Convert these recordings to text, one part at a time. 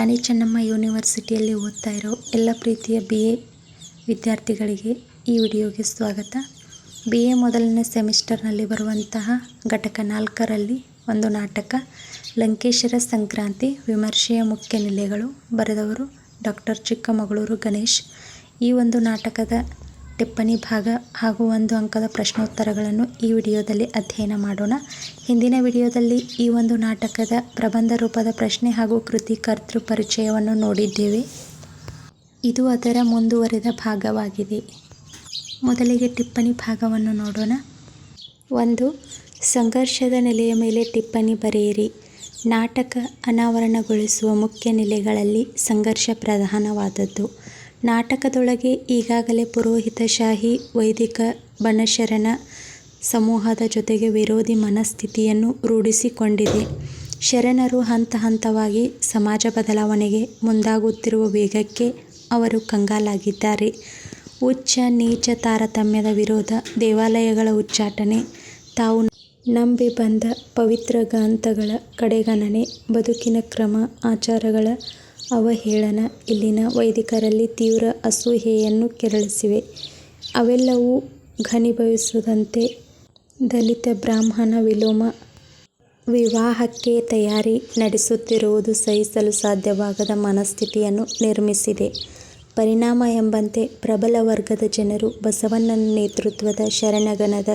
ರಾಣಿ ಚೆನ್ನಮ್ಮ ಯೂನಿವರ್ಸಿಟಿಯಲ್ಲಿ ಓದ್ತಾ ಇರೋ ಎಲ್ಲ ಪ್ರೀತಿಯ ಬಿ ಎ ವಿದ್ಯಾರ್ಥಿಗಳಿಗೆ ಈ ವಿಡಿಯೋಗೆ ಸ್ವಾಗತ. ಬಿ ಎ ಮೊದಲನೇ ಸೆಮಿಸ್ಟರ್ನಲ್ಲಿ ಬರುವಂತಹ ಘಟಕ ನಾಲ್ಕರಲ್ಲಿ ಒಂದು ನಾಟಕ ಲಂಕೇಶರ ಸಂಕ್ರಾಂತಿ, ವಿಮರ್ಶೆಯ ಮುಖ್ಯ ನೆಲೆಗಳು ಬರೆದವರು ಡಾಕ್ಟರ್ ಚಿಕ್ಕಮಗಳೂರು ಗಣೇಶ್. ಈ ಒಂದು ನಾಟಕದ ಟಿಪ್ಪಣಿ ಭಾಗ ಹಾಗೂ ಒಂದು ಅಂಕದ ಪ್ರಶ್ನೋತ್ತರಗಳನ್ನು ಈ ವಿಡಿಯೋದಲ್ಲಿ ಅಧ್ಯಯನ ಮಾಡೋಣ. ಹಿಂದಿನ ವಿಡಿಯೋದಲ್ಲಿ ಈ ಒಂದು ನಾಟಕದ ಪ್ರಬಂಧ ರೂಪದ ಪ್ರಶ್ನೆ ಹಾಗೂ ಕೃತಿ ಕರ್ತೃ ಪರಿಚಯವನ್ನು ನೋಡಿದ್ದೇವೆ. ಇದು ಅದರ ಮುಂದುವರೆದ ಭಾಗವಾಗಿದೆ. ಮೊದಲಿಗೆ ಟಿಪ್ಪಣಿ ಭಾಗವನ್ನು ನೋಡೋಣ. ಒಂದು, ಸಂಘರ್ಷದ ನೆಲೆಯ ಮೇಲೆ ಟಿಪ್ಪಣಿ ಬರೆಯಿರಿ. ನಾಟಕ ಅನಾವರಣಗೊಳಿಸುವ ಮುಖ್ಯ ನೆಲೆಗಳಲ್ಲಿ ಸಂಘರ್ಷ ಪ್ರಧಾನವಾದದ್ದು. ನಾಟಕದೊಳಗೆ ಈಗಾಗಲೇ ಪುರೋಹಿತಶಾಹಿ ವೈದಿಕ ಬಣಶರಣ ಸಮೂಹದ ಜೊತೆಗೆ ವಿರೋಧಿ ಮನಸ್ಥಿತಿಯನ್ನು ರೂಢಿಸಿಕೊಂಡಿದೆ. ಶರಣರು ಹಂತ ಹಂತವಾಗಿ ಸಮಾಜ ಬದಲಾವಣೆಗೆ ಮುಂದಾಗುತ್ತಿರುವ ವೇಗಕ್ಕೆ ಅವರು ಕಂಗಾಲಾಗಿದ್ದಾರೆ. ಉಚ್ಚ ನೀಚ ತಾರತಮ್ಯದ ವಿರೋಧ ದೇವಾಲಯಗಳ ಉಚ್ಚಾಟನೆ, ತಾವು ನಂಬಿ ಬಂದ ಪವಿತ್ರ ಗ್ರಂಥಗಳ ಕಡೆಗಣನೆ, ಬದುಕಿನ ಕ್ರಮ, ಆಚಾರಗಳ ಅವಹೇಳನ ಇಲ್ಲಿನ ವೈದಿಕರಲ್ಲಿ ತೀವ್ರ ಅಸೂಹೆಯನ್ನು ಕೆರಳಿಸಿವೆ. ಅವೆಲ್ಲವೂ ಘನೀಭವಿಸದಂತೆ ದಲಿತ ಬ್ರಾಹ್ಮಣ ವಿಲೋಮ ವಿವಾಹಕ್ಕೆ ತಯಾರಿ ನಡೆಸುತ್ತಿರುವುದು ಸಹಿಸಲು ಸಾಧ್ಯವಾಗದ ಮನಸ್ಥಿತಿಯನ್ನು ನಿರ್ಮಿಸಿದೆ. ಪರಿಣಾಮ ಎಂಬಂತೆ ಪ್ರಬಲ ವರ್ಗದ ಜನರು ಬಸವಣ್ಣನ ನೇತೃತ್ವದ ಶರಣಗಣದ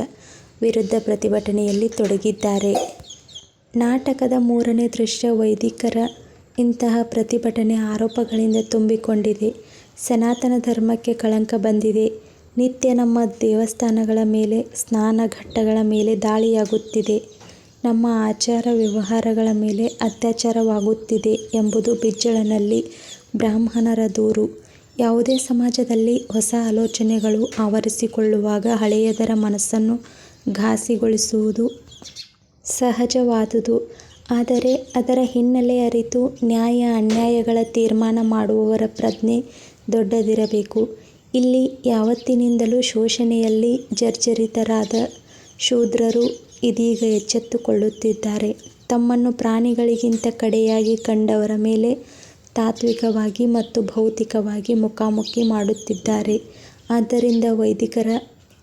ವಿರುದ್ಧ ಪ್ರತಿಭಟನೆಯಲ್ಲಿ ತೊಡಗಿದ್ದಾರೆ. ನಾಟಕದ ಮೂರನೇ ದೃಶ್ಯ ವೈದಿಕರ ಇಂತಹ ಪ್ರತಿಭಟನೆ ಆರೋಪಗಳಿಂದ ತುಂಬಿಕೊಂಡಿದೆ. ಸನಾತನ ಧರ್ಮಕ್ಕೆ ಕಳಂಕ ಬಂದಿದೆ. ನಿತ್ಯ ನಮ್ಮ ದೇವಸ್ಥಾನಗಳ ಮೇಲೆ ಸ್ನಾನಘಟ್ಟಗಳ ಮೇಲೆ ದಾಳಿಯಾಗುತ್ತಿದೆ. ನಮ್ಮ ಆಚಾರ ವ್ಯವಹಾರಗಳ ಮೇಲೆ ಅತ್ಯಾಚಾರವಾಗುತ್ತಿದೆ ಎಂಬುದು ಬಿಜ್ಜಳನಲ್ಲಿ ಬ್ರಾಹ್ಮಣರ ದೂರು. ಯಾವುದೇ ಸಮಾಜದಲ್ಲಿ ಹೊಸ ಆಲೋಚನೆಗಳು ಆವರಿಸಿಕೊಳ್ಳುವಾಗ ಹಳೆಯದರ ಮನಸ್ಸನ್ನು ಘಾಸಿಗೊಳಿಸುವುದು ಸಹಜವಾದುದು. ಆದರೆ ಅದರ ಹಿನ್ನೆಲೆ ಅರಿತು ನ್ಯಾಯ ಅನ್ಯಾಯಗಳ ತೀರ್ಮಾನ ಮಾಡುವವರ ಪ್ರಜ್ಞೆ ದೊಡ್ಡದಿರಬೇಕು. ಇಲ್ಲಿ ಯಾವತ್ತಿನಿಂದಲೂ ಶೋಷಣೆಯಲ್ಲಿ ಜರ್ಜರಿತರಾದ ಶೂದ್ರರು ಇದೀಗ ಎಚ್ಚೆತ್ತುಕೊಳ್ಳುತ್ತಿದ್ದಾರೆ. ತಮ್ಮನ್ನು ಪ್ರಾಣಿಗಳಿಗಿಂತ ಕಡೆಯಾಗಿ ಕಂಡವರ ಮೇಲೆ ತಾತ್ವಿಕವಾಗಿ ಮತ್ತು ಭೌತಿಕವಾಗಿ ಮುಖಾಮುಖಿ ಮಾಡುತ್ತಿದ್ದಾರೆ. ಆದ್ದರಿಂದ ವೈದಿಕರ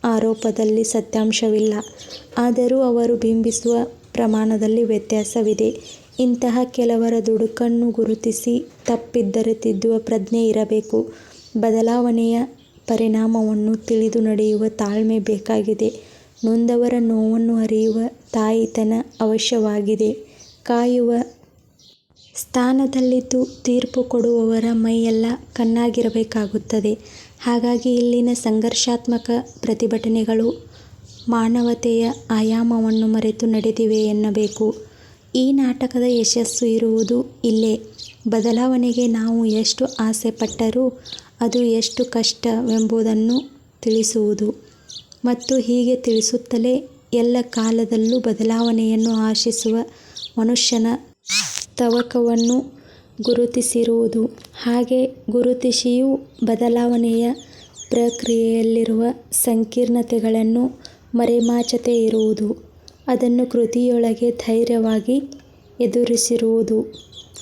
ಆರೋಪದಲ್ಲಿ ಸತ್ಯಾಂಶವಿಲ್ಲ. ಆದರೂ ಅವರು ಬಿಂಬಿಸುವ ಪ್ರಮಾಣದಲ್ಲಿ ವ್ಯತ್ಯಾಸವಿದೆ. ಇಂತಹ ಕೆಲವರ ದುಡುಕನ್ನು ಗುರುತಿಸಿ ತಪ್ಪಿದ್ದರೆ ತಿದ್ದುವ ಪ್ರಜ್ಞೆ ಇರಬೇಕು. ಬದಲಾವಣೆಯ ಪರಿಣಾಮವನ್ನು ತಿಳಿದು ನಡೆಯುವ ತಾಳ್ಮೆ ಬೇಕಾಗಿದೆ. ನೊಂದವರ ನೋವನ್ನು ಅರಿಯುವ ತಾಯಿತನ ಅವಶ್ಯವಾಗಿದೆ. ಕಾಯುವ ಸ್ಥಾನದಲ್ಲಿದ್ದು ತೀರ್ಪು ಕೊಡುವವರ ಮೈಯೆಲ್ಲ ಕಣ್ಣಾಗಿರಬೇಕಾಗುತ್ತದೆ. ಹಾಗಾಗಿ ಇಲ್ಲಿನ ಸಂಘರ್ಷಾತ್ಮಕ ಪ್ರತಿಭಟನೆಗಳು ಮಾನವತೆಯ ಆಯಾಮವನ್ನು ಮರೆತು ನಡೆದಿವೆ ಎನ್ನಬೇಕು. ಈ ನಾಟಕದ ಯಶಸ್ಸು ಇರುವುದು ಇಲ್ಲೇ. ಬದಲಾವಣೆಗೆ ನಾವು ಎಷ್ಟು ಆಸೆ ಪಟ್ಟರೂ ಅದು ಎಷ್ಟು ಕಷ್ಟವೆಂಬುದನ್ನು ತಿಳಿಸುವುದು. ಮತ್ತು ಹೀಗೆ ತಿಳಿಸುತ್ತಲೇ ಎಲ್ಲ ಕಾಲದಲ್ಲೂ ಬದಲಾವಣೆಯನ್ನು ಆಶಿಸುವ ಮನುಷ್ಯನ ತವಕವನ್ನು ಗುರುತಿಸಿರುವುದು. ಹಾಗೆ ಗುರುತಿಸಿಯೂ ಬದಲಾವಣೆಯ ಪ್ರಕ್ರಿಯೆಯಲ್ಲಿರುವ ಸಂಕೀರ್ಣತೆಗಳನ್ನು ಮರೆಮಾಚದೆ ಇರುವುದು. ಅದನ್ನು ಕೃತಿಯೊಳಗೆ ಧೈರ್ಯವಾಗಿ ಎದುರಿಸಿರುವುದು.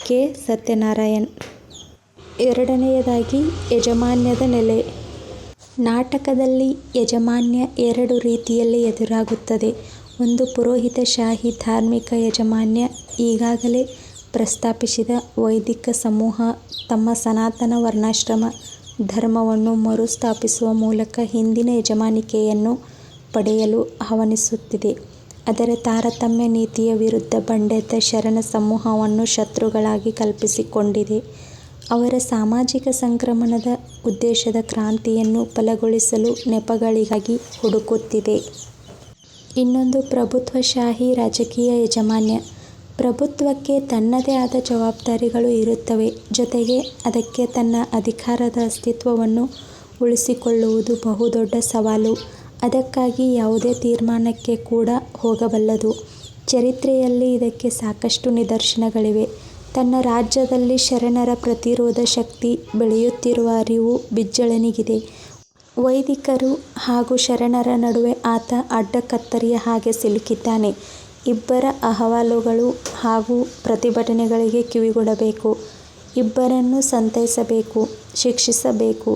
ಕೆ. ಸತ್ಯನಾರಾಯಣ್. ಎರಡನೆಯದಾಗಿ ಯಜಮಾನ್ಯದ ನೆಲೆ. ನಾಟಕದಲ್ಲಿ ಯಜಮಾನ್ಯ ಎರಡು ರೀತಿಯಲ್ಲಿ ಎದುರಾಗುತ್ತದೆ. ಒಂದು ಪುರೋಹಿತಶಾಹಿ ಧಾರ್ಮಿಕ ಯಜಮಾನ್ಯ ಈಗಾಗಲೇ ಪ್ರಸ್ತಾಪಿಸಿದ ವೈದಿಕ ಸಮೂಹ ತಮ್ಮ ಸನಾತನ ವರ್ಣಾಶ್ರಮ ಧರ್ಮವನ್ನು ಮರುಸ್ಥಾಪಿಸುವ ಮೂಲಕ ಹಿಂದಿನ ಯಜಮಾನಿಕೆಯನ್ನು ಪಡೆಯಲು ಆಹ್ವಾನಿಸುತ್ತಿದೆ. ಅದರ ತಾರತಮ್ಯ ನೀತಿಯ ವಿರುದ್ಧ ಬಂಡೆದ್ದ ಶರಣ ಸಮೂಹವನ್ನು ಶತ್ರುಗಳಾಗಿ ಕಲ್ಪಿಸಿಕೊಂಡಿದೆ. ಅವರ ಸಾಮಾಜಿಕ ಸಂಕ್ರಮಣದ ಉದ್ದೇಶದ ಕ್ರಾಂತಿಯನ್ನು ಫಲಗೊಳಿಸಲು ನೆಪಗಳಿಗಾಗಿ ಹುಡುಕುತ್ತಿದೆ. ಇನ್ನೊಂದು ಪ್ರಭುತ್ವಶಾಹಿ ರಾಜಕೀಯ ಯಜಮಾನ್ಯ. ಪ್ರಭುತ್ವಕ್ಕೆ ತನ್ನದೇ ಆದ ಜವಾಬ್ದಾರಿಗಳು ಇರುತ್ತವೆ. ಜೊತೆಗೆ ಅದಕ್ಕೆ ತನ್ನ ಅಧಿಕಾರದ ಅಸ್ತಿತ್ವವನ್ನು ಉಳಿಸಿಕೊಳ್ಳುವುದು ಬಹುದೊಡ್ಡ ಸವಾಲು. ಅದಕ್ಕಾಗಿ ಯಾವುದೇ ತೀರ್ಮಾನಕ್ಕೆ ಕೂಡ ಹೋಗಬಲ್ಲದು. ಚರಿತ್ರೆಯಲ್ಲಿ ಇದಕ್ಕೆ ಸಾಕಷ್ಟು ನಿದರ್ಶನಗಳಿವೆ. ತನ್ನ ರಾಜ್ಯದಲ್ಲಿ ಶರಣರ ಪ್ರತಿರೋಧ ಶಕ್ತಿ ಬೆಳೆಯುತ್ತಿರುವ ಅರಿವು ಬಿಜ್ಜಳನಿಗಿದೆ. ವೈದಿಕರು ಹಾಗೂ ಶರಣರ ನಡುವೆ ಆತ ಅಡ್ಡಕತ್ತರಿಯ ಹಾಗೆ ಸಿಲುಕಿದ್ದಾನೆ. ಇಬ್ಬರ ಅಹವಾಲುಗಳು ಹಾಗೂ ಪ್ರತಿಭಟನೆಗಳಿಗೆ ಕಿವಿಗೊಡಬೇಕು. ಇಬ್ಬರನ್ನು ಸಂತೈಸಬೇಕು, ಶಿಕ್ಷಿಸಬೇಕು.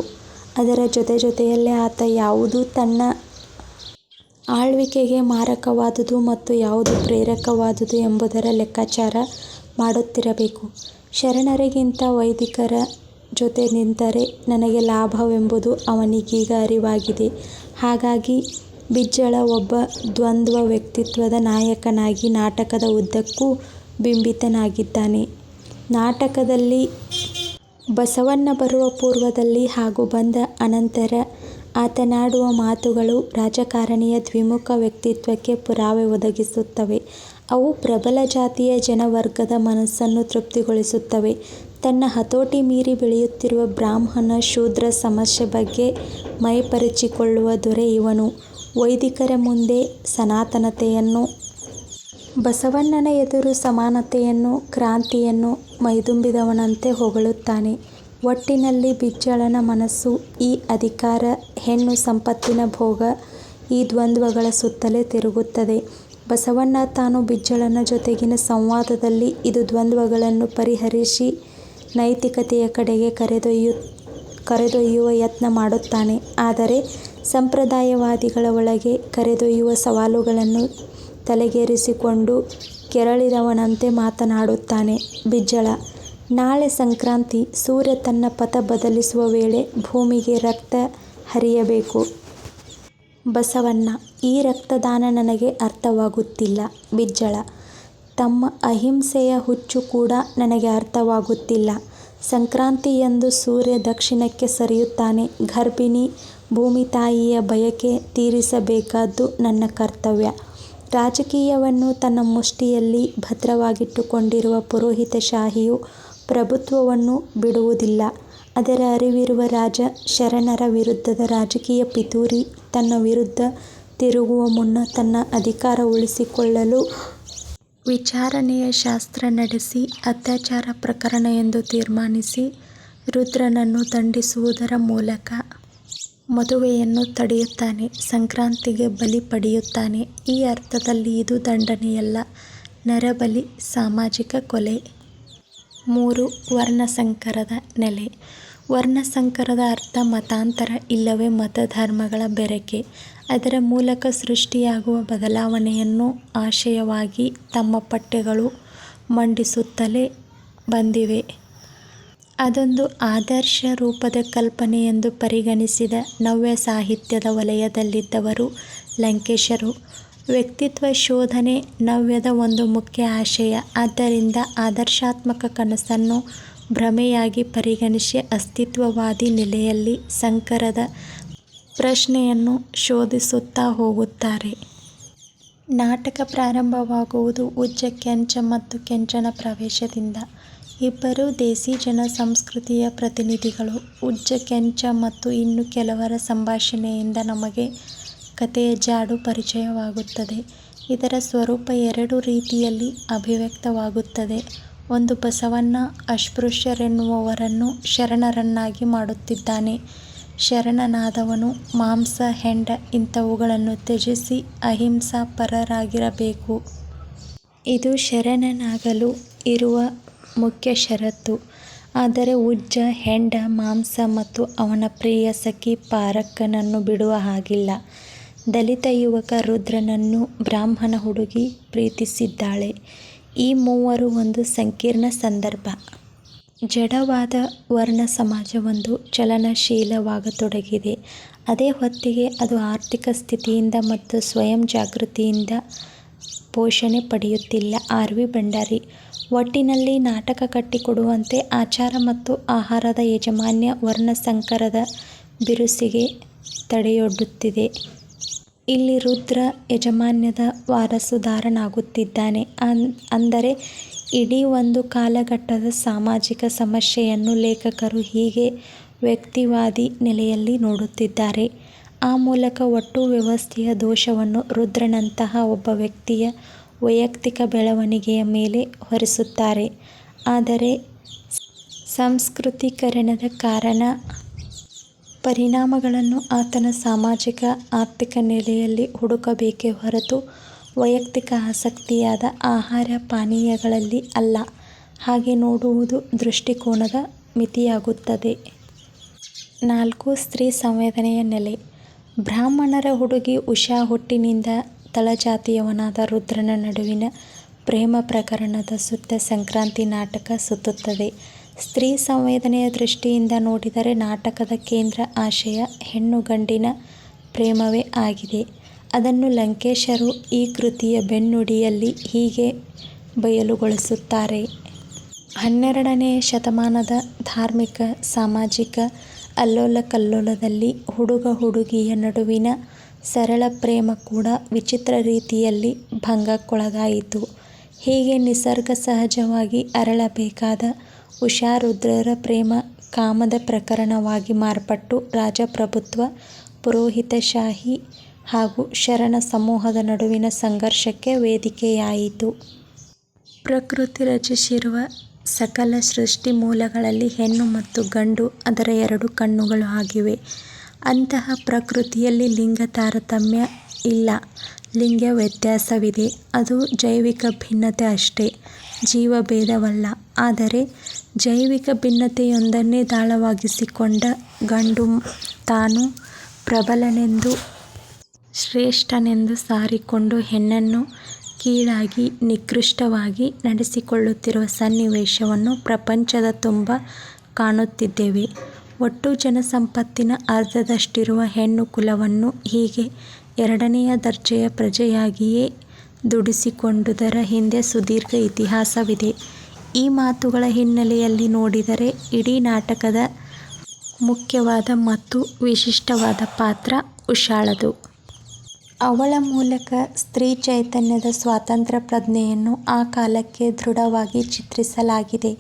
ಅದರ ಜೊತೆ ಜೊತೆಯಲ್ಲೇ ಆತ ಯಾವುದೂ ತನ್ನ ಆಳ್ವಿಕೆಗೆ ಮಾರಕವಾದುದು ಮತ್ತು ಯಾವುದು ಪ್ರೇರಕವಾದುದು ಎಂಬುದರ ಲೆಕ್ಕಾಚಾರ ಮಾಡುತ್ತಿರಬೇಕು. ಶರಣರಿಗಿಂತ ವೈದಿಕರ ಜೊತೆ ನಿಂತರೆ ನನಗೆ ಲಾಭವೆಂಬುದು ಅವನಿಗೀಗ ಅರಿವಾಗಿದೆ. ಹಾಗಾಗಿ ಬಿಜ್ಜಳ ಒಬ್ಬ ದ್ವಂದ್ವ ವ್ಯಕ್ತಿತ್ವದ ನಾಯಕನಾಗಿ ನಾಟಕದ ಉದ್ದಕ್ಕೂ ಬಿಂಬಿತನಾಗಿದ್ದಾನೆ. ನಾಟಕದಲ್ಲಿ ಬಸವಣ್ಣ ಬರುವ ಪೂರ್ವದಲ್ಲಿ ಹಾಗೂ ಬಂದ ಅನಂತರ ಆತನಾಡುವ ಮಾತುಗಳು ರಾಜಕಾರಣಿಯ ದ್ವಿಮುಖ ವ್ಯಕ್ತಿತ್ವಕ್ಕೆ ಪುರಾವೆ ಒದಗಿಸುತ್ತವೆ. ಅವು ಪ್ರಬಲ ಜಾತಿಯ ಜನವರ್ಗದ ಮನಸ್ಸನ್ನು ತೃಪ್ತಿಗೊಳಿಸುತ್ತವೆ. ತನ್ನ ಹತೋಟಿ ಮೀರಿ ಬೆಳೆಯುತ್ತಿರುವ ಬ್ರಾಹ್ಮಣ, ಶೂದ್ರ ಸಮಸ್ಯೆ ಬಗ್ಗೆ ಮೈಪರಿಚಿಕೊಳ್ಳುವ ದೊರೆ ಇವನು. ವೈದಿಕರ ಮುಂದೆ ಸನಾತನತೆಯನ್ನು, ಬಸವಣ್ಣನ ಎದುರು ಸಮಾನತೆಯನ್ನು, ಕ್ರಾಂತಿಯನ್ನು ಮೈದುಂಬಿದವನಂತೆ ಹೊಗಳುತ್ತಾನೆ. ಒಟ್ಟಿನಲ್ಲಿ ಬಿಜ್ಜಳನ ಮನಸ್ಸು ಈ ಅಧಿಕಾರ, ಹೆಣ್ಣು, ಸಂಪತ್ತಿನ ಭೋಗ ಈ ದ್ವಂದ್ವಗಳ ಸುತ್ತಲೇ ತಿರುಗುತ್ತದೆ. ಬಸವಣ್ಣ ತಾನು ಬಿಜ್ಜಳನ ಜೊತೆಗಿನ ಸಂವಾದದಲ್ಲಿ ಇದು ದ್ವಂದ್ವಗಳನ್ನು ಪರಿಹರಿಸಿ ನೈತಿಕತೆಯ ಕಡೆಗೆ ಕರೆದೊಯ್ಯುವ ಯತ್ನ ಮಾಡುತ್ತಾನೆ. ಆದರೆ ಸಂಪ್ರದಾಯವಾದಿಗಳ ಒಳಗೆ ಕರೆದೊಯ್ಯುವ ಸವಾಲುಗಳನ್ನು ತಲೆಗೇರಿಸಿಕೊಂಡು ಕೆರಳಿದವನಂತೆ ಮಾತನಾಡುತ್ತಾನೆ ಬಿಜ್ಜಳ. ನಾಳೆ ಸಂಕ್ರಾಂತಿ. ಸೂರ್ಯ ತನ್ನ ಪಥ ಬದಲಿಸುವ ವೇಳೆ. ಭೂಮಿಗೆ ರಕ್ತ ಹರಿಯಬೇಕು. ಬಸವಣ್ಣ: ಈ ರಕ್ತದಾನ ನನಗೆ ಅರ್ಥವಾಗುತ್ತಿಲ್ಲ. ಬಿಜ್ಜಳ: ತಮ್ಮ ಅಹಿಂಸೆಯ ಹುಚ್ಚು ಕೂಡ ನನಗೆ ಅರ್ಥವಾಗುತ್ತಿಲ್ಲ. ಸಂಕ್ರಾಂತಿಯಂದು ಸೂರ್ಯ ದಕ್ಷಿಣಕ್ಕೆ ಸರಿಯುತ್ತಾನೆ. ಗರ್ಭಿಣಿ ಭೂಮಿ ತಾಯಿಯ ಬಯಕೆ ತೀರಿಸಬೇಕಾದ್ದು ನನ್ನ ಕರ್ತವ್ಯ. ರಾಜಕೀಯವನ್ನು ತನ್ನ ಮುಷ್ಟಿಯಲ್ಲಿ ಭದ್ರವಾಗಿಟ್ಟುಕೊಂಡಿರುವ ಪುರೋಹಿತಶಾಹಿಯು ಪ್ರಭುತ್ವವನ್ನು ಬಿಡುವುದಿಲ್ಲ. ಅದರ ಅರಿವಿರುವ ರಾಜ, ಶರಣರ ವಿರುದ್ಧದ ರಾಜಕೀಯ ಪಿತೂರಿ ತನ್ನ ವಿರುದ್ಧ ತಿರುಗುವ ಮುನ್ನ ತನ್ನ ಅಧಿಕಾರ ಉಳಿಸಿಕೊಳ್ಳಲು ವಿಚಾರಣೆಯ ಶಾಸ್ತ್ರ ನಡೆಸಿ ಅತ್ಯಾಚಾರ ಪ್ರಕರಣ ಎಂದು ತೀರ್ಮಾನಿಸಿ ರುದ್ರನನ್ನು ದಂಡಿಸುವುದರ ಮೂಲಕ ಮದುವೆಯನ್ನು ತಡೆಯುತ್ತಾನೆ. ಸಂಕ್ರಾಂತಿಗೆ ಬಲಿ ಪಡೆಯುತ್ತಾನೆ. ಈ ಅರ್ಥದಲ್ಲಿ ಇದು ದಂಡನೆಯಲ್ಲ, ನರಬಲಿ, ಸಾಮಾಜಿಕ ಕೊಲೆ. ಮೂರು. ವರ್ಣಸಂಕರದ ನೆಲೆ. ವರ್ಣಸಂಕರದ ಅರ್ಥ ಮತಾಂತರ ಇಲ್ಲವೇ ಮತಧರ್ಮಗಳ ಬೆರಕೆ. ಅದರ ಮೂಲಕ ಸೃಷ್ಟಿಯಾಗುವ ಬದಲಾವಣೆಯನ್ನು ಆಶಯವಾಗಿ ತಮ್ಮ ಪಠ್ಯಗಳು ಮಂಡಿಸುತ್ತಲೇ ಬಂದಿವೆ. ಅದೊಂದು ಆದರ್ಶ ರೂಪದ ಕಲ್ಪನೆ ಎಂದು ಪರಿಗಣಿಸಿದ ನವ್ಯ ಸಾಹಿತ್ಯದ ವಲಯದಲ್ಲಿದ್ದವರು ಲಂಕೇಶರು. ವ್ಯಕ್ತಿತ್ವ ಶೋಧನೆ ನವ್ಯದ ಒಂದು ಮುಖ್ಯ ಆಶಯ. ಆದ್ದರಿಂದ ಆದರ್ಶಾತ್ಮಕ ಕನಸನ್ನು ಭ್ರಮೆಯಾಗಿ ಪರಿಗಣಿಸಿ ಅಸ್ತಿತ್ವವಾದಿ ನೆಲೆಯಲ್ಲಿ ಸಂಕರದ ಪ್ರಶ್ನೆಯನ್ನು ಶೋಧಿಸುತ್ತಾ ಹೋಗುತ್ತಾರೆ. ನಾಟಕ ಪ್ರಾರಂಭವಾಗುವುದು ಉಜ್ಜ ಕೆಂಚ ಮತ್ತು ಕೆಂಚನ ಪ್ರವೇಶದಿಂದ. ಇಬ್ಬರೂ ದೇಸಿ ಜನ ಸಂಸ್ಕೃತಿಯ ಪ್ರತಿನಿಧಿಗಳು. ಉಜ್ಜ ಕೆಂಚ ಮತ್ತು ಇನ್ನು ಕೆಲವರ ಸಂಭಾಷಣೆಯಿಂದ ನಮಗೆ ಕಥೆಯ ಜಾಡು ಪರಿಚಯವಾಗುತ್ತದೆ. ಇದರ ಸ್ವರೂಪ ಎರಡು ರೀತಿಯಲ್ಲಿ ಅಭಿವ್ಯಕ್ತವಾಗುತ್ತದೆ. ಒಂದು ಬಸವಣ್ಣ ಅಸ್ಪೃಶ್ಯರೆನ್ನುವವರನ್ನು ಶರಣರನ್ನಾಗಿ ಮಾಡುತ್ತಿದ್ದಾನೆ. ಶರಣನಾದವನು ಮಾಂಸ, ಹೆಂಡ ಇಂಥವುಗಳನ್ನು ತ್ಯಜಿಸಿ ಅಹಿಂಸಾ ಪರರಾಗಿರಬೇಕು ಇದು ಶರಣನಾಗಲು ಇರುವ ಮುಖ್ಯ ಷರತ್ತು. ಆದರೆ ಉಜ್ಜ ಹೆಂಡ, ಮಾಂಸ ಮತ್ತು ಅವನ ಪ್ರಿಯ ಸಖಿ ಪಾರಕ್ಕನನ್ನು ಬಿಡುವ ಹಾಗಿಲ್ಲ. ದಲಿತ ಯುವಕ ರುದ್ರನನ್ನು ಬ್ರಾಹ್ಮಣ ಹುಡುಗಿ ಪ್ರೀತಿಸಿದ್ದಾಳೆ. ಈ ಮೂವರು ಒಂದು ಸಂಕೀರ್ಣ ಸಂದರ್ಭ. ಜಡವಾದ ವರ್ಣ ಸಮಾಜವೊಂದು ಚಲನಶೀಲವಾಗತೊಡಗಿದೆ. ಅದೇ ಹೊತ್ತಿಗೆ ಅದು ಆರ್ಥಿಕ ಸ್ಥಿತಿಯಿಂದ ಮತ್ತು ಸ್ವಯಂ ಜಾಗೃತಿಯಿಂದ ಪೋಷಣೆ ಪಡೆಯುತ್ತಿಲ್ಲ. ಆರ್. ವಿ. ಭಂಡಾರಿ: ಒಟ್ಟಿನಲ್ಲಿ ನಾಟಕ ಕಟ್ಟಿಕೊಡುವಂತೆ ಆಚಾರ ಮತ್ತು ಆಹಾರದ ಯಾಜಮಾನ್ಯ ವರ್ಣಸಂಕರದ ಬಿರುಸಿಗೆ ತಡೆಯೊಡ್ಡುತ್ತಿದೆ. ಇಲ್ಲಿ ರುದ್ರ ಯಜಮಾನ್ಯದ ವಾರಸುದಾರನಾಗುತ್ತಿದ್ದಾನೆ. ಅಂದರೆ ಇಡೀ ಒಂದು ಕಾಲಘಟ್ಟದ ಸಾಮಾಜಿಕ ಸಮಸ್ಯೆಯನ್ನು ಲೇಖಕರು ಹೀಗೆ ವ್ಯಕ್ತಿವಾದಿ ನೆಲೆಯಲ್ಲಿ ನೋಡುತ್ತಿದ್ದಾರೆ. ಆ ಮೂಲಕ ಒಟ್ಟು ವ್ಯವಸ್ಥೆಯ ದೋಷವನ್ನು ರುದ್ರನಂತಹ ಒಬ್ಬ ವ್ಯಕ್ತಿಯ ವೈಯಕ್ತಿಕ ಬೆಳವಣಿಗೆಯ ಮೇಲೆ ಹೊರಿಸುತ್ತಾರೆ. ಆದರೆ ಸಂಸ್ಕೃತೀಕರಣದ ಕಾರಣ, ಪರಿಣಾಮಗಳನ್ನು ಆತನ ಸಾಮಾಜಿಕ, ಆರ್ಥಿಕ ನೆಲೆಯಲ್ಲಿ ಹುಡುಕಬೇಕೇ ಹೊರತು ವೈಯಕ್ತಿಕ ಆಸಕ್ತಿಯಾದ ಆಹಾರ ಪಾನೀಯಗಳಲ್ಲಿ ಅಲ್ಲ. ಹಾಗೆ ನೋಡುವುದು ದೃಷ್ಟಿಕೋನದ ಮಿತಿಯಾಗುತ್ತದೆ. ನಾಲ್ಕು ಸ್ತ್ರೀ ಸಂವೇದನೆಯ ನೆಲೆ. ಬ್ರಾಹ್ಮಣರ ಹುಡುಗಿ ಉಷಾ ಹುಟ್ಟಿನಿಂದ ತಳಜಾತಿಯವನಾದ ರುದ್ರನ ನಡುವಿನ ಪ್ರೇಮ ಪ್ರಕರಣದ ಸುತ್ತ ಸಂಕ್ರಾಂತಿ ನಾಟಕ ಸುತ್ತುತ್ತದೆ. ಸ್ತ್ರೀ ಸಂವೇದನೆಯ ದೃಷ್ಟಿಯಿಂದ ನೋಡಿದರೆ ನಾಟಕದ ಕೇಂದ್ರ ಆಶಯ ಹೆಣ್ಣು ಗಂಡಿನ ಪ್ರೇಮವೇ ಆಗಿದೆ. ಅದನ್ನು ಲಂಕೇಶರು ಈ ಕೃತಿಯ ಬೆನ್ನುಡಿಯಲ್ಲಿ ಹೀಗೆ ಬಯಲುಗೊಳಿಸುತ್ತಾರೆ. ಹನ್ನೆರಡನೆಯ ಶತಮಾನದ ಧಾರ್ಮಿಕ, ಸಾಮಾಜಿಕ ಅಲ್ಲೋಲಕಲ್ಲೋಲದಲ್ಲಿ ಹುಡುಗ ಹುಡುಗಿಯ ನಡುವಿನ ಸರಳ ಪ್ರೇಮ ಕೂಡ ವಿಚಿತ್ರ ರೀತಿಯಲ್ಲಿ ಭಂಗಕ್ಕೊಳಗಾಯಿತು. ಹೀಗೆ ನಿಸರ್ಗ ಸಹಜವಾಗಿ ಅರಳಬೇಕಾದ ಉಷಾರುದ್ರರ ಪ್ರೇಮ ಕಾಮದ ಪ್ರಕರಣವಾಗಿ ಮಾರ್ಪಟ್ಟು ರಾಜಪ್ರಭುತ್ವ, ಪುರೋಹಿತಶಾಹಿ ಹಾಗೂ ಶರಣ ಸಮೂಹದ ನಡುವಿನ ಸಂಘರ್ಷಕ್ಕೆ ವೇದಿಕೆಯಾಯಿತು. ಪ್ರಕೃತಿ ರಚಿಸಿರುವ ಸಕಲ ಸೃಷ್ಟಿ ಮೂಲಗಳಲ್ಲಿ ಹೆಣ್ಣು ಮತ್ತು ಗಂಡು ಅದರ ಎರಡು ಕಣ್ಣುಗಳು ಆಗಿವೆ. ಅಂತಹ ಪ್ರಕೃತಿಯಲ್ಲಿ ಲಿಂಗ ತಾರತಮ್ಯ ಇಲ್ಲ. ಲಿಂಗ ವ್ಯತ್ಯಾಸವಿದೆ. ಅದು ಜೈವಿಕ ಭಿನ್ನತೆ ಅಷ್ಟೇ. ಜೀವಭೇದವಲ್ಲ. ಆದರೆ ಜೈವಿಕ ಭಿನ್ನತೆಯೊಂದನ್ನೇ ದಾಳವಾಗಿಸಿಕೊಂಡ ಗಂಡು ತಾನು ಪ್ರಬಲನೆಂದು, ಶ್ರೇಷ್ಠನೆಂದು ಸಾರಿಕೊಂಡು ಹೆಣ್ಣನ್ನು ಕೀಳಾಗಿ ನಿಕೃಷ್ಟವಾಗಿ ನಡೆಸಿಕೊಳ್ಳುತ್ತಿರುವ ಸನ್ನಿವೇಶವನ್ನು ಪ್ರಪಂಚದ ತುಂಬ ಕಾಣುತ್ತಿದ್ದೇವೆ. ಒಟ್ಟು ಜನಸಂಪತ್ತಿನ ಅರ್ಧದಷ್ಟಿರುವ ಹೆಣ್ಣು ಕುಲವನ್ನು ಹೀಗೆ ಎರಡನೆಯ ದರ್ಜೆಯ ಪ್ರಜೆಯಾಗಿಯೇ ದುಡಿಸಿಕೊಂಡುದರ ಹಿಂದೆ ಸುದೀರ್ಘ ಇತಿಹಾಸವಿದೆ. ಈ ಮಾತುಗಳ ಹಿನ್ನೆಲೆಯಲ್ಲಿ ನೋಡಿದರೆ ಇಡೀ ನಾಟಕದ ಮುಖ್ಯವಾದ ಮತ್ತು ವಿಶಿಷ್ಟವಾದ ಪಾತ್ರ ಉಷಾಳದು ಅವಳ ಮೂಲಕ ಸ್ತ್ರೀ ಚೈತನ್ಯದ ಸ್ವಾತಂತ್ರ್ಯ ಪ್ರಜ್ಞೆಯನ್ನು ಆ ಕಾಲಕ್ಕೆ ದೃಢವಾಗಿ ಚಿತ್ರಿಸಲಾಗಿದೆ.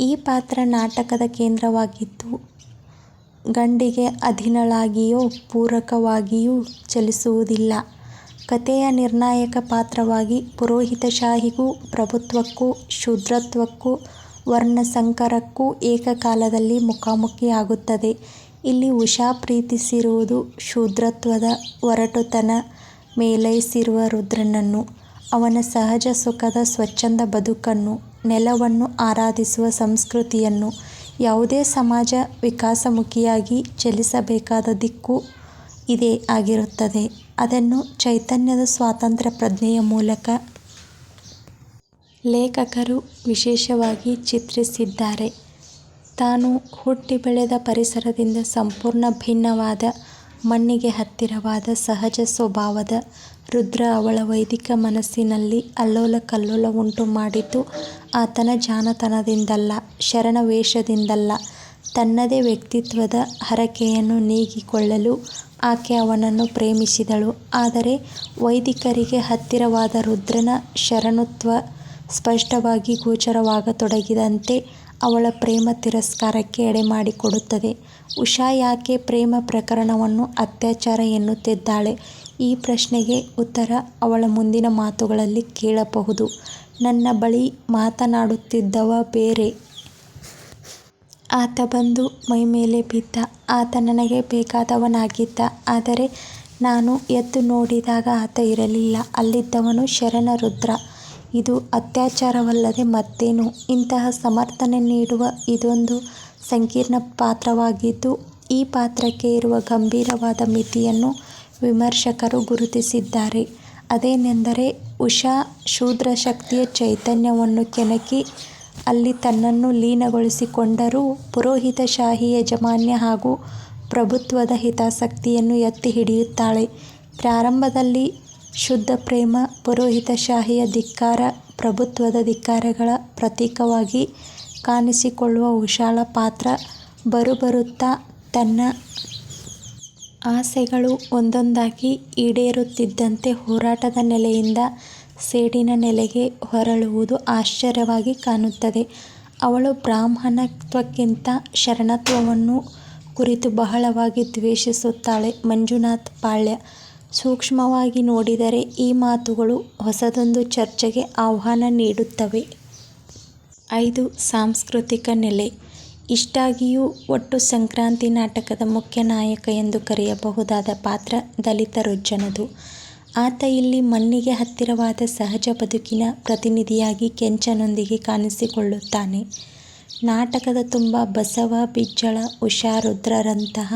ಈ ಪಾತ್ರ ನಾಟಕದ ಕೇಂದ್ರವಾಗಿದ್ದು ಗಂಡಿಗೆ ಅಧೀನಳಾಗಿಯೋ ಪೂರಕವಾಗಿಯೂ ಚಲಿಸುವುದಿಲ್ಲ. ಕಥೆಯ ನಿರ್ಣಾಯಕ ಪಾತ್ರವಾಗಿ ಪುರೋಹಿತಶಾಹಿಗೂ ಪ್ರಭುತ್ವಕ್ಕೂ, ಶೂದ್ರತ್ವಕ್ಕೂ, ವರ್ಣಸಂಕರಕ್ಕೂ ಏಕಕಾಲದಲ್ಲಿ ಮುಖಾಮುಖಿಯಾಗುತ್ತದೆ. ಇಲ್ಲಿ ಉಷಾ ಪ್ರೀತಿಸಿರುವುದು ಶೂದ್ರತ್ವದ ಒರಟುತನ ಮೇಲೈಸಿರುವ ರುದ್ರನನ್ನು, ಅವನ ಸಹಜ ಸುಖದ ಸ್ವಚ್ಛಂದ ಬದುಕನ್ನು, ನೆಲವನ್ನು ಆರಾಧಿಸುವ ಸಂಸ್ಕೃತಿಯನ್ನು ಯಾವುದೇ ಸಮಾಜ ವಿಕಾಸಮುಖಿಯಾಗಿ ಚಲಿಸಬೇಕಾದ ದಿಕ್ಕು ಇದೇ ಆಗಿರುತ್ತದೆ. ಅದನ್ನು ಚೈತನ್ಯದ ಸ್ವಾತಂತ್ರ್ಯ ಪ್ರಜ್ಞೆಯ ಮೂಲಕ ಲೇಖಕರು ವಿಶೇಷವಾಗಿ ಚಿತ್ರಿಸಿದ್ದಾರೆ. ತಾನು ಹುಟ್ಟಿ ಬೆಳೆದ ಪರಿಸರದಿಂದ ಸಂಪೂರ್ಣ ಭಿನ್ನವಾದ, ಮಣ್ಣಿಗೆ ಹತ್ತಿರವಾದ, ಸಹಜ ಸ್ವಭಾವದ ರುದ್ರ ಅವಳ ವೈದಿಕ ಮನಸ್ಸಿನಲ್ಲಿ ಅಲ್ಲೋಲ ಕಲ್ಲೋಲ ಉಂಟು ಮಾಡಿದ್ದು ಆತನ ಜಾನತನದಿಂದಲ್ಲ ಶರಣ ವೇಷದಿಂದಲ್ಲ ತನ್ನದೇ ವ್ಯಕ್ತಿತ್ವದ ಹರಕೆಯನ್ನು ನೀಗಿಕೊಳ್ಳಲು ಆಕೆ ಅವನನ್ನು ಪ್ರೇಮಿಸಿದಳು. ಆದರೆ ವೈದಿಕರಿಗೆ ಹತ್ತಿರವಾದ ರುದ್ರನ ಶರಣತ್ವ ಸ್ಪಷ್ಟವಾಗಿ ಗೋಚರವಾಗತೊಡಗಿದಂತೆ ಅವಳ ಪ್ರೇಮ ತಿರಸ್ಕಾರಕ್ಕೆ ಎಡೆಮಾಡಿಕೊಡುತ್ತದೆ. ಉಷಾ ಯಾಕೆ ಪ್ರೇಮ ಪ್ರಕರಣವನ್ನು ಅತ್ಯಾಚಾರ ಎನ್ನುತ್ತಿದ್ದಾಳೆ? ಈ ಪ್ರಶ್ನೆಗೆ ಉತ್ತರ ಅವಳ ಮುಂದಿನ ಮಾತುಗಳಲ್ಲಿ ಕೇಳಬಹುದು. ನನ್ನ ಬಳಿ ಮಾತನಾಡುತ್ತಿದ್ದವ ಬೇರೆ. ಆತ ಬಂದು ಮೈಮೇಲೆ ಬಿದ್ದ. ಆತ ನನಗೆ ಬೇಕಾದವನಾಗಿದ್ದ. ಆದರೆ ನಾನು ಎದ್ದು ನೋಡಿದಾಗ ಆತ ಇರಲಿಲ್ಲ. ಅಲ್ಲಿದ್ದವನು ಶರಣ ರುದ್ರ. ಇದು ಅತ್ಯಾಚಾರವಲ್ಲದೆ ಮತ್ತೇನು? ಇಂತಹ ಸಮರ್ಥನೆ ನೀಡುವ ಇದೊಂದು ಸಂಕೀರ್ಣ ಪಾತ್ರವಾಗಿದ್ದು, ಈ ಪಾತ್ರಕ್ಕೆ ಇರುವ ಗಂಭೀರವಾದ ಮಿತಿಯನ್ನು ವಿಮರ್ಶಕರು ಗುರುತಿಸಿದ್ದಾರೆ. ಅದೇನೆಂದರೆ, ಉಷಾ ಶೂದ್ರ ಶಕ್ತಿಯ ಚೈತನ್ಯವನ್ನು ಕೆಣಕಿ ಅಲ್ಲಿ ತನ್ನನ್ನು ಲೀನಗೊಳಿಸಿಕೊಂಡರೂ ಪುರೋಹಿತಶಾಹಿ ಯಜಮಾನ್ಯ ಹಾಗೂ ಪ್ರಭುತ್ವದ ಹಿತಾಸಕ್ತಿಯನ್ನು ಎತ್ತಿ ಹಿಡಿಯುತ್ತಾಳೆ. ಪ್ರಾರಂಭದಲ್ಲಿ ಶುದ್ಧ ಪ್ರೇಮ ಪುರೋಹಿತಶಾಹಿಯ ಧಿಕ್ಕಾರ, ಪ್ರಭುತ್ವದ ಧಿಕ್ಕಾರಗಳ ಪ್ರತೀಕವಾಗಿ ಕಾಣಿಸಿಕೊಳ್ಳುವ ಉಷಾಳ ಪಾತ್ರ ಬರುಬರುತ್ತಾ ತನ್ನ ಆಸೆಗಳು ಒಂದೊಂದಾಗಿ ಈಡೇರುತ್ತಿದ್ದಂತೆ ಹೋರಾಟದ ನೆಲೆಯಿಂದ ಸೇಡಿನ ನೆಲೆಗೆ ಹೊರಳುವುದು ಆಶ್ಚರ್ಯವಾಗಿ ಕಾಣುತ್ತದೆ. ಅವಳು ಬ್ರಾಹ್ಮಣತ್ವಕ್ಕಿಂತ ಶರಣತ್ವವನ್ನು ಕುರಿತು ಬಹಳವಾಗಿ ದ್ವೇಷಿಸುತ್ತಾಳೆ ಮಂಜುನಾಥ್ ಪಾಳ್ಯ. ಸೂಕ್ಷ್ಮವಾಗಿ ನೋಡಿದರೆ ಈ ಮಾತುಗಳು ಹೊಸದೊಂದು ಚರ್ಚೆಗೆ ಆಹ್ವಾನ ನೀಡುತ್ತವೆ. ಐದು ಸಾಂಸ್ಕೃತಿಕ ನೆಲೆ. ಇಷ್ಟಾಗಿಯೂ ಒಟ್ಟು ಸಂಕ್ರಾಂತಿ ನಾಟಕದ ಮುಖ್ಯ ನಾಯಕ ಎಂದು ಕರೆಯಬಹುದಾದ ಪಾತ್ರ ದಲಿತ ರುಜ್ಜನದು ಆತ ಇಲ್ಲಿ ಮಣ್ಣಿಗೆ ಹತ್ತಿರವಾದ ಸಹಜ ಬದುಕಿನ ಪ್ರತಿನಿಧಿಯಾಗಿ ಕೆಂಚನೊಂದಿಗೆ ಕಾಣಿಸಿಕೊಳ್ಳುತ್ತಾನೆ. ನಾಟಕದ ತುಂಬ ಬಸವ, ಬಿಜ್ಜಳ, ಉಷಾ, ರುದ್ರರಂತಹ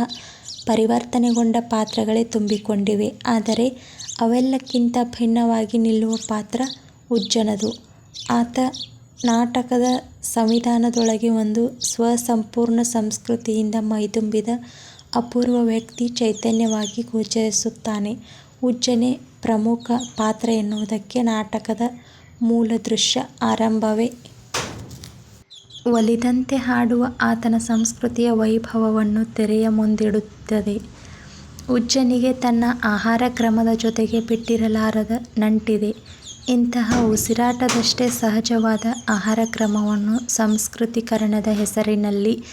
ಪರಿವರ್ತನೆಗೊಂಡ ಪಾತ್ರಗಳೇ ತುಂಬಿಕೊಂಡಿವೆ. ಆದರೆ ಅವೆಲ್ಲಕ್ಕಿಂತ ಭಿನ್ನವಾಗಿ ನಿಲ್ಲುವ ಪಾತ್ರ ಉಜ್ಜನದು. ಆತ ನಾಟಕದ ಸಂವಿಧಾನದೊಳಗೆ ಒಂದು ಸ್ವಸಂಪೂರ್ಣ ಸಂಸ್ಕೃತಿಯಿಂದ ಮೈದುಂಬಿದ ಅಪೂರ್ವ ವ್ಯಕ್ತಿ ಚೈತನ್ಯವಾಗಿ ಗೋಚರಿಸುತ್ತಾನೆ. ಉಜ್ಜನೇ ಪ್ರಮುಖ ಪಾತ್ರ ಎನ್ನುವುದಕ್ಕೆ ನಾಟಕದ ಮೂಲ ದೃಶ್ಯ ಆರಂಭವೇ ಒಲಿದಂತೆ ಹಾಡುವ ಆತನ ಸಂಸ್ಕೃತಿಯ ವೈಭವವನ್ನು ತೆರೆಯ ಮುಂದಿಡುತ್ತದೆ. ಉಜ್ಜನಿಗೆ ತನ್ನ ಆಹಾರ ಕ್ರಮದ ಜೊತೆಗೆ ಬಿಟ್ಟಿರಲಾರದ ನಂಟಿದೆ. ಇಂತಹ ಉಸಿರಾಟದಷ್ಟೇ ಸಹಜವಾದ ಆಹಾರ ಕ್ರಮವನ್ನು ಸಂಸ್ಕೃತೀಕರಣದ ಹೆಸರಿನಲ್ಲಿ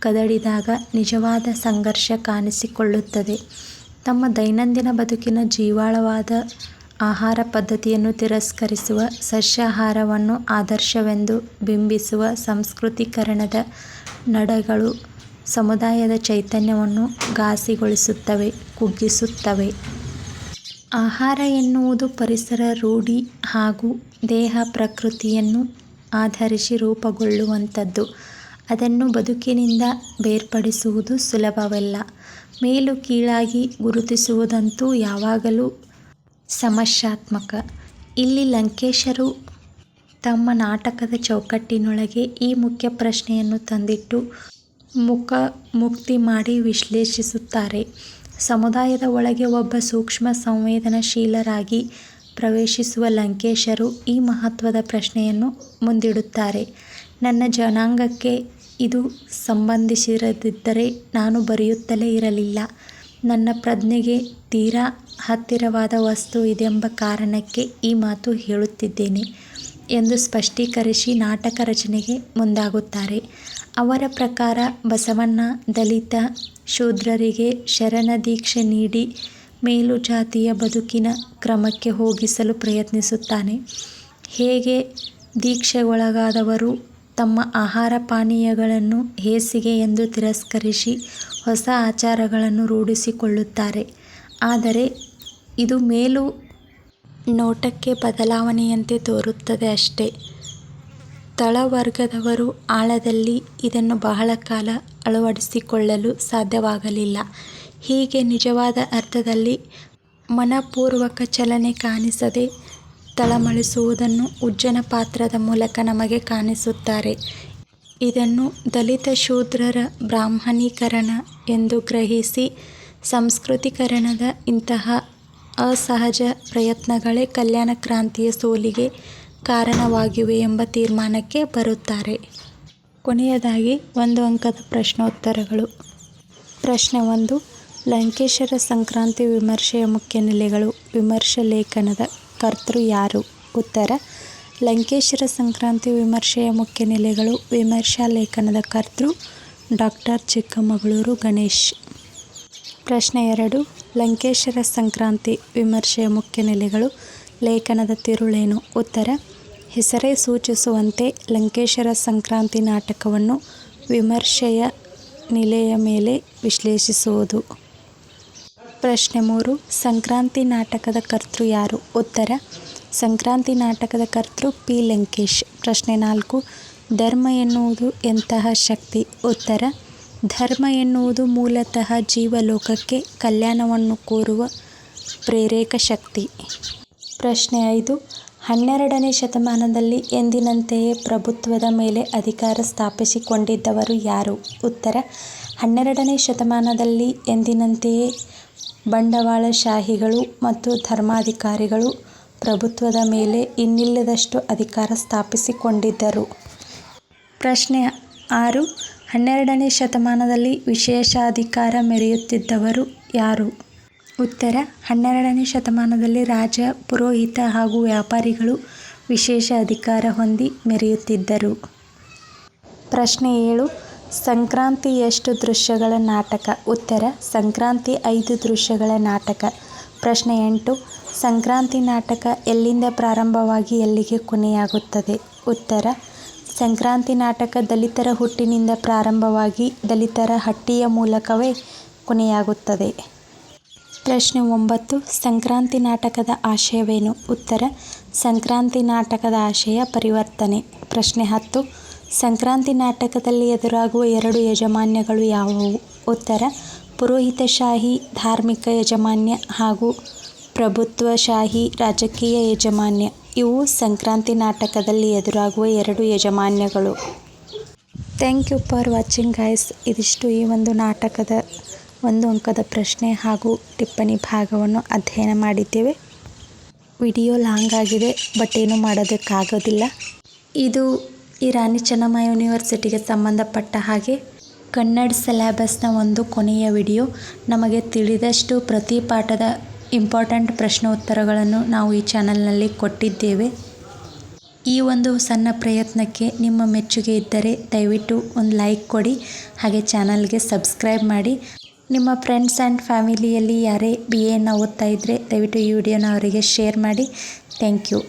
ಕದಡಿದಾಗ ನಿಜವಾದ ಸಂಘರ್ಷ ಕಾಣಿಸಿಕೊಳ್ಳುತ್ತದೆ. ತಮ್ಮ ದೈನಂದಿನ ಬದುಕಿನ ಜೀವಾಳವಾದ ಆಹಾರ ಪದ್ಧತಿಯನ್ನು ತಿರಸ್ಕರಿಸುವ, ಸಸ್ಯಾಹಾರವನ್ನು ಆದರ್ಶವೆಂದು ಬಿಂಬಿಸುವ ಸಂಸ್ಕೃತೀಕರಣದ ನಡೆಗಳು ಸಮುದಾಯದ ಚೈತನ್ಯವನ್ನು ಘಾಸಿಗೊಳಿಸುತ್ತವೆ, ಕುಗ್ಗಿಸುತ್ತವೆ. ಆಹಾರ ಎನ್ನುವುದು ಪರಿಸರ, ರೂಢಿ ಹಾಗೂ ದೇಹ-ಪ್ರಕೃತಿಯನ್ನು ಆಧರಿಸಿ ರೂಪುಗೊಳ್ಳುವಂಥದ್ದು. ಅದನ್ನು ಬದುಕಿನಿಂದ ಬೇರ್ಪಡಿಸುವುದು ಸುಲಭವಲ್ಲ. ಮೇಲು-ಕೀಳಾಗಿ ಗುರುತಿಸುವುದಂತೂ ಯಾವಾಗಲೂ ಸಮಸ್ಯಾತ್ಮಕ. ಇಲ್ಲಿ ಲಂಕೇಶರು ತಮ್ಮ ನಾಟಕದ ಚೌಕಟ್ಟಿನೊಳಗೆ ಈ ಮುಖ್ಯ ಪ್ರಶ್ನೆಯನ್ನು ತಂದಿಟ್ಟು ಮುಖಾಮುಕ್ತಿ ಮಾಡಿ ವಿಶ್ಲೇಷಿಸುತ್ತಾರೆ. ಸಮುದಾಯದ ಒಳಗೆ ಒಬ್ಬ ಸೂಕ್ಷ್ಮ ಸಂವೇದನಶೀಲರಾಗಿ ಪ್ರವೇಶಿಸುವ ಲಂಕೇಶರು ಈ ಮಹತ್ವದ ಪ್ರಶ್ನೆಯನ್ನು ಮುಂದಿಡುತ್ತಾರೆ. ನನ್ನ ಜನಾಂಗಕ್ಕೆ ಇದು ಸಂಬಂಧಿಸಿರದಿದ್ದರೆ ನಾನು ಬರೆಯುತ್ತಲೇ ಇರಲಿಲ್ಲ. ನನ್ನ ಪ್ರಜ್ಞೆಗೆ ತೀರಾ ಹತ್ತಿರವಾದ ವಸ್ತು ಇದೆಂಬ ಕಾರಣಕ್ಕೆ ಈ ಮಾತು ಹೇಳುತ್ತಿದ್ದೇನೆ ಎಂದು ಸ್ಪಷ್ಟೀಕರಿಸಿ ನಾಟಕ ರಚನೆಗೆ ಮುಂದಾಗುತ್ತಾರೆ. ಅವರ ಪ್ರಕಾರ ಬಸವಣ್ಣ ದಲಿತ, ಶೂದ್ರರಿಗೆ ಶರಣ ದೀಕ್ಷೆ ನೀಡಿ ಮೇಲು ಜಾತಿಯ ಬದುಕಿನ ಕ್ರಮಕ್ಕೆ ಹೋಗಿಸಲು ಪ್ರಯತ್ನಿಸುತ್ತಾನೆ. ಹೇಗೆ ದೀಕ್ಷೆಗೊಳಗಾದವರು ತಮ್ಮ ಆಹಾರ-ಪಾನೀಯಗಳನ್ನು ಹೇಸಿಗೆ ಎಂದು ತಿರಸ್ಕರಿಸಿ ಹೊಸ ಆಚಾರಗಳನ್ನು ರೂಢಿಸಿಕೊಳ್ಳುತ್ತಾರೆ. ಆದರೆ ಇದು ಮೇಲು ನೋಟಕ್ಕೆ ಬದಲಾವಣೆಯಂತೆ ತೋರುತ್ತದೆ ಅಷ್ಟೇ. ತಳವರ್ಗದವರು ಆಳದಲ್ಲಿ ಇದನ್ನು ಬಹಳ ಕಾಲ ಅಳವಡಿಸಿಕೊಳ್ಳಲು ಸಾಧ್ಯವಾಗಲಿಲ್ಲ. ಹೀಗೆ ನಿಜವಾದ ಅರ್ಥದಲ್ಲಿ ಮನಪೂರ್ವಕ ಚಲನೆ ಕಾಣಿಸದೆ ತಳಮಳಿಸುವುದನ್ನು ಉಜ್ಜನ ಪಾತ್ರದ ಮೂಲಕ ನಮಗೆ ಕಾಣಿಸುತ್ತಾರೆ. ಇದನ್ನು ದಲಿತ-ಶೂದ್ರರ ಬ್ರಾಹ್ಮಣೀಕರಣ ಎಂದು ಗ್ರಹಿಸಿ ಸಂಸ್ಕೃತೀಕರಣದ ಇಂತಹ ಅಸಹಜ ಪ್ರಯತ್ನಗಳೇ ಕಲ್ಯಾಣ ಕ್ರಾಂತಿಯ ಸೋಲಿಗೆ ಕಾರಣವಾಗಿವೆ ಎಂಬ ತೀರ್ಮಾನಕ್ಕೆ ಬರುತ್ತಾರೆ. ಕೊನೆಯದಾಗಿ ಒಂದು ಅಂಕದ ಪ್ರಶ್ನೋತ್ತರಗಳು. ಪ್ರಶ್ನೆ ಒಂದು ಲಂಕೇಶರ ಸಂಕ್ರಾಂತಿ ವಿಮರ್ಶೆಯ ಮುಖ್ಯ ನೆಲೆಗಳು. ವಿಮರ್ಶೆ ಲೇಖನದ ಕರ್ತೃ ಯಾರು? ಉತ್ತರ ಲಂಕೇಶರ ಸಂಕ್ರಾಂತಿ ವಿಮರ್ಶೆಯ ಮುಖ್ಯ ನೆಲೆಗಳು. ವಿಮರ್ಶಾ ಲೇಖನದ ಕರ್ತೃ ಡಾಕ್ಟರ್ ಚಿಕ್ಕಮಗಳೂರು ಗಣೇಶ್. ಪ್ರಶ್ನೆ ಎರಡು ಲಂಕೇಶರ ಸಂಕ್ರಾಂತಿ ವಿಮರ್ಶೆಯ ಮುಖ್ಯ ನೆಲೆಗಳು. ಲೇಖನದ ತಿರುಳೇನು? ಉತ್ತರ ಹೆಸರೇ ಸೂಚಿಸುವಂತೆ ಲಂಕೇಶರ ಸಂಕ್ರಾಂತಿ ನಾಟಕವನ್ನು ವಿಮರ್ಶೆಯ ನೆಲೆಯ ಮೇಲೆ ವಿಶ್ಲೇಷಿಸುವುದು. ಪ್ರಶ್ನೆ ಮೂರು ಸಂಕ್ರಾಂತಿ ನಾಟಕದ ಕರ್ತೃ ಯಾರು? ಉತ್ತರ ಸಂಕ್ರಾಂತಿ ನಾಟಕದ ಕರ್ತೃ ಪಿ. ಲಂಕೇಶ್. ಪ್ರಶ್ನೆ ನಾಲ್ಕು ಧರ್ಮ ಎನ್ನುವುದು ಎಂತಹ ಶಕ್ತಿ? ಉತ್ತರ ಧರ್ಮ ಎನ್ನುವುದು ಮೂಲತಃ ಜೀವಲೋಕಕ್ಕೆ ಕಲ್ಯಾಣವನ್ನು ಕೋರುವ ಪ್ರೇರಕ ಶಕ್ತಿ. ಪ್ರಶ್ನೆ ಐದು ಹನ್ನೆರಡನೇ ಶತಮಾನದಲ್ಲಿ ಎಂದಿನಂತೆಯೇ ಪ್ರಭುತ್ವದ ಮೇಲೆ ಅಧಿಕಾರ ಸ್ಥಾಪಿಸಿಕೊಂಡಿದ್ದವರು ಯಾರು? ಉತ್ತರ ಹನ್ನೆರಡನೇ ಶತಮಾನದಲ್ಲಿ ಎಂದಿನಂತೆಯೇ ಬಂಡವಾಳಶಾಹಿಗಳು ಮತ್ತು ಧರ್ಮಾಧಿಕಾರಿಗಳು ಪ್ರಭುತ್ವದ ಮೇಲೆ ಇನ್ನಿಲ್ಲದಷ್ಟು ಅಧಿಕಾರ ಸ್ಥಾಪಿಸಿಕೊಂಡಿದ್ದರು. ಪ್ರಶ್ನೆ ಆರು ಹನ್ನೆರಡನೇ ಶತಮಾನದಲ್ಲಿ ವಿಶೇಷಾಧಿಕಾರ ಮೆರೆಯುತ್ತಿದ್ದವರು ಯಾರು? ಉತ್ತರ ಹನ್ನೆರಡನೇ ಶತಮಾನದಲ್ಲಿ ರಾಜ, ಪುರೋಹಿತ ಹಾಗೂ ವ್ಯಾಪಾರಿಗಳು ವಿಶೇಷ ಅಧಿಕಾರ ಹೊಂದಿ ಮೆರೆಯುತ್ತಿದ್ದರು. ಪ್ರಶ್ನೆ ಏಳು ಸಂಕ್ರಾಂತಿ ಎಷ್ಟು ದೃಶ್ಯಗಳ ನಾಟಕ? ಉತ್ತರ ಸಂಕ್ರಾಂತಿ ಐದು ದೃಶ್ಯಗಳ ನಾಟಕ. ಪ್ರಶ್ನೆ ಎಂಟು ಸಂಕ್ರಾಂತಿ ನಾಟಕ ಎಲ್ಲಿಂದ ಪ್ರಾರಂಭವಾಗಿ ಎಲ್ಲಿಗೆ ಕೊನೆಯಾಗುತ್ತದೆ? ಉತ್ತರ ಸಂಕ್ರಾಂತಿ ನಾಟಕ ದಲಿತರ ಹುಟ್ಟಿನಿಂದ ಪ್ರಾರಂಭವಾಗಿ ದಲಿತರ ಹಟ್ಟಿಯ ಮೂಲಕವೇ ಕೊನೆಯಾಗುತ್ತದೆ. ಪ್ರಶ್ನೆ ಒಂಬತ್ತು, ಸಂಕ್ರಾಂತಿ ನಾಟಕದ ಆಶಯವೇನು? ಉತ್ತರ, ಸಂಕ್ರಾಂತಿ ನಾಟಕದ ಆಶಯ ಪರಿವರ್ತನೆ. ಪ್ರಶ್ನೆ ಹತ್ತು, ಸಂಕ್ರಾಂತಿ ನಾಟಕದಲ್ಲಿ ಎದುರಾಗುವ ಎರಡು ಯಜಮಾನ್ಯಗಳು ಯಾವುವು? ಉತ್ತರ, ಪುರೋಹಿತಶಾಹಿ, ಧಾರ್ಮಿಕ ಯಜಮಾನ್ಯ ಹಾಗೂ ಪ್ರಭುತ್ವಶಾಹಿ ರಾಜಕೀಯ ಯಜಮಾನ್ಯ. ಇವು ಸಂಕ್ರಾಂತಿ ನಾಟಕದಲ್ಲಿ ಎದುರಾಗುವ ಎರಡು ಯಜಮಾನ್ಯಗಳು. Thank you for watching guys ಇದಿಷ್ಟು ಈ ಒಂದು ನಾಟಕದ ಒಂದು ಅಂಕದ ಪ್ರಶ್ನೆ ಹಾಗೂ ಟಿಪ್ಪಣಿ ಭಾಗವನ್ನು ಅಧ್ಯಯನ ಮಾಡಿದ್ದೇವೆ. ವಿಡಿಯೋ ಲಾಂಗ್ ಆಗಿದೆ, ಬಟ್ ಏನೂ ಮಾಡೋದಕ್ಕಾಗೋದಿಲ್ಲ. ಇದು ರಾಣಿ ಚೆನ್ನಮ್ಮ ಯೂನಿವರ್ಸಿಟಿಗೆ ಸಂಬಂಧಪಟ್ಟ ಹಾಗೆ ಕನ್ನಡ ಸಿಲೆಬಸ್ನ ಒಂದು ಕೊನೆಯ ವಿಡಿಯೋ. ನಮಗೆ ತಿಳಿದಷ್ಟು ಪ್ರತಿ ಪಾಠದ ಇಂಪಾರ್ಟೆಂಟ್ ಪ್ರಶ್ನೋತ್ತರಗಳನ್ನು ನಾವು ಈ ಚಾನಲ್ನಲ್ಲಿ ಕೊಟ್ಟಿದ್ದೇವೆ. ಈ ಒಂದು ಸಣ್ಣ ಪ್ರಯತ್ನಕ್ಕೆ ನಿಮ್ಮ ಮೆಚ್ಚುಗೆ ಇದ್ದರೆ ದಯವಿಟ್ಟು ಒಂದು ಲೈಕ್ ಕೊಡಿ, ಹಾಗೆ ಚಾನಲ್ಗೆ ಸಬ್ಸ್ಕ್ರೈಬ್ ಮಾಡಿ. ನಿಮ್ಮ ಫ್ರೆಂಡ್ಸ್ ಆ್ಯಂಡ್ ಫ್ಯಾಮಿಲಿಯಲ್ಲಿ ಯಾರೇ ಬಿ ಎನ ಓದ್ತಾ ಇದ್ದರೆ ದಯವಿಟ್ಟು ಈ ವಿಡಿಯೋನ ಅವರಿಗೆ ಶೇರ್ ಮಾಡಿ. Thank you.